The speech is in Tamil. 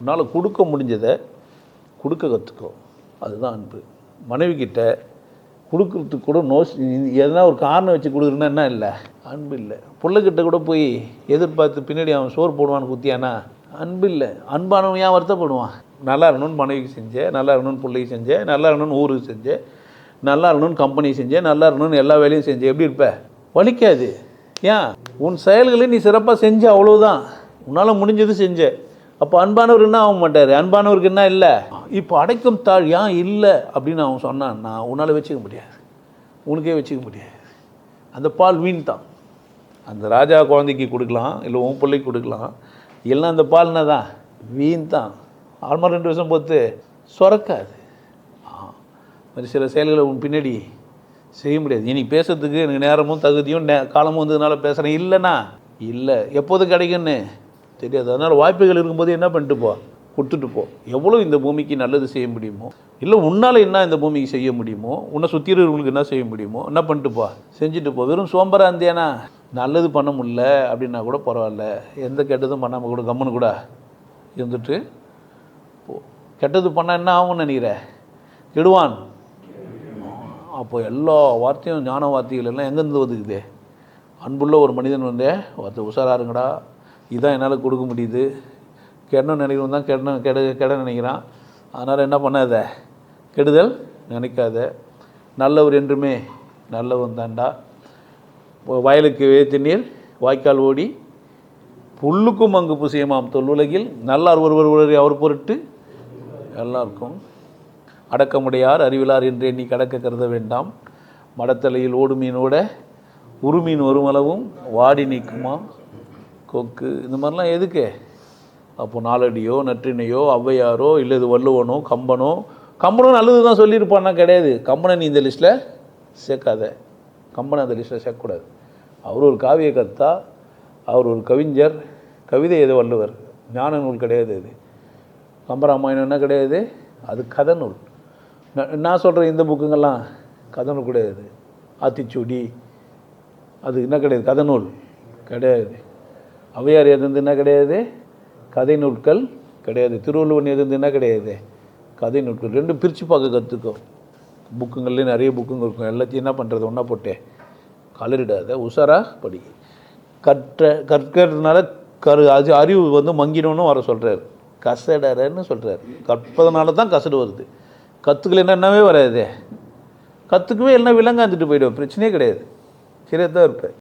உன்னால் கொடுக்க முடிஞ்சதை கொடுக்க கற்றுக்கோ அதுதான் அன்பு. மனைவி கிட்ட கொடுக்கறதுக்கு கூட நோஸ் எதனா ஒரு காரணம் வச்சு கொடுக்குறேன்னா என்ன இல்லை? அன்பு இல்லை. பிள்ளைகிட்ட கூட போய் எதிர்பார்த்து பின்னாடி அவன் சோறு போடுவான்னு குத்தியானா? அன்பு இல்லை. அன்பானவன் ஏன் வருத்தப்படுவான்? நல்லா இருக்கணும்னு மனைவிக்கு செஞ்சேன் நல்லா இருக்கணும்னு பிள்ளைக்கு செஞ்சேன் நல்லா இருக்கணும்னு ஊருக்கு செஞ்சேன் நல்லா இருக்கணும்னு கம்பெனி செஞ்சேன் நல்லா இருக்கணும்னு எல்லா வேலையும் செஞ்சேன் எப்படி இருப்ப? வலிக்காது. ஏன்? உன் செயல்களை நீ சிறப்பாக செஞ்ச அவ்வளோதான் உன்னால் முடிஞ்சது செஞ்சேன் அப்போ அன்பானவர் என்ன ஆக மாட்டார்? அன்பானவருக்கு என்ன இல்லை? இப்போ அடைக்கும் தாழ் ஏன் இல்லை? அப்படின்னு அவன் சொன்னான் நான் உன்னால் வச்சுக்க முடியாது. உனக்கே வச்சுக்க முடியாது. அந்த பால் வீண் தான் அந்த ராஜா குழந்தைக்கு கொடுக்கலாம் இல்லை உன் பிள்ளைக்கு கொடுக்கலாம். இல்லைன்னா அந்த பால் என்னதான் வீண் தான் ஆல்மா ரெண்டு வருஷம் பொறுத்து சுரக்காது. ஆ மாதிரி சில செயல்களை உன் பின்னாடி செய்ய முடியாது. இனி பேசுறதுக்கு எனக்கு நேரமும் தகுதியும் நே காலமும் வந்ததுனால பேசுகிறேன் இல்லைண்ணா இல்லை. எப்போது கிடைக்குன்னு தெரியாது. அதனால் வாய்ப்புகள் இருக்கும்போது என்ன பண்ணிட்டு போ கொடுத்துட்டு போ. எவ்வளோ இந்த பூமிக்கு நல்லது செய்ய முடியுமோ இல்லை உன்னால் என்ன இந்த பூமிக்கு செய்ய முடியுமோ உன்னை சுற்றி இருக்கிறவங்களுக்கு என்ன செய்ய முடியுமோ என்ன பண்ணிட்டு போ. செஞ்சுட்டு போ. வெறும் சோம்பராக இருந்தியானா நல்லது பண்ண முடில அப்படின்னா கூட பரவாயில்ல. எந்த கெட்டதும் பண்ணாமல் கூட கம்மனு கூட இருந்துட்டு போ. கெட்டது பண்ணால் என்ன ஆகும்னு நினைக்கிற? கெடுவான். அப்போ எல்லா வார்த்தையும் ஞான வார்த்தைகள் எல்லாம் எங்கேருந்து ஒதுக்குது அன்புள்ள ஒரு மனிதன் வந்து ஒருத்தர் உஷாராருங்கடா இதான் என்னால் கொடுக்க முடியுது. கெடணும் நினைக்கிறவன் தான் கெடணும் கெட கெட நினைக்கிறான். அதனால் என்ன பண்ணாத? கெடுதல் நினைக்காத. நல்லவர் என்றுமே நல்லவன் தாண்டா வயலுக்கு வேத்து நீர் வாய்க்கால் ஓடி புல்லுக்கும் அங்கு புசியமாம். தொல்லுலகில் நல்லார் ஒருவர் ஒருவர் அவர் பொருட்டு எல்லாருக்கும் அடக்கமுடையார் அறிவிலார் என்று எண்ணி கடக்க கருத வேண்டாம். மடத்தலையில் ஓடு மீனோட உருமீன் வருமளவும் வாடி நீக்குமாம் கொக்கு இந்த மாதிரிலாம் எதுக்கு? அப்போது நாலடியோ நற்றினையோ ஔவையாரோ இல்லை இது வள்ளுவனோ கம்பனோ கம்பனும் நல்லது தான் சொல்லியிருப்பான்னா கிடையாது. கம்பனை நீ இந்த லிஸ்ட்டில் சேர்க்காத. கம்பனை அந்த லிஸ்ட்டில் சேர்க்கக்கூடாது. அவர் ஒரு காவிய கர்த்தா அவர் ஒரு கவிஞர் கவிதை எது வள்ளுவர்? ஞான நூல் கிடையாது அது. கம்பராமாயணம் என்ன கிடையாது? அது கதை நூல். நான் சொல்கிற இந்த புக்குங்கெல்லாம் கதை நூல் கிடையாது. ஆத்திச்சூடி அது என்ன கிடையாது? கதை நூல் கிடையாது. அவையார் எதிர்ந்து என்ன கிடையாது? கதை நூல்கள் கிடையாது. திருவள்ளுவன் எதிர்ந்து என்ன கிடையாது? கதை நூல்கள். ரெண்டும் பிரித்து பார்க்க கற்றுக்கோ புக்குங்கள்லேயும் நிறைய புக்குங்க இருக்கும். எல்லாத்தையும் என்ன பண்ணுறது ஒன்றா போட்டேன் கலரிடாத உஷாரா படி. கற்ற கற்கிறதுனால கரு அது அறிவு வந்து மங்கிடணும்னு வர சொல்கிறார் கசடறன்னு சொல்கிறார் கற்பதனால தான் கசடு வருது. கற்றுக்கலைன்னா என்னவே வராது. கற்றுக்கவே எல்லாம் விலங்காந்துட்டு போயிடுவேன் பிரச்சனையே கிடையாது. சரியாக தான் இருப்பேன்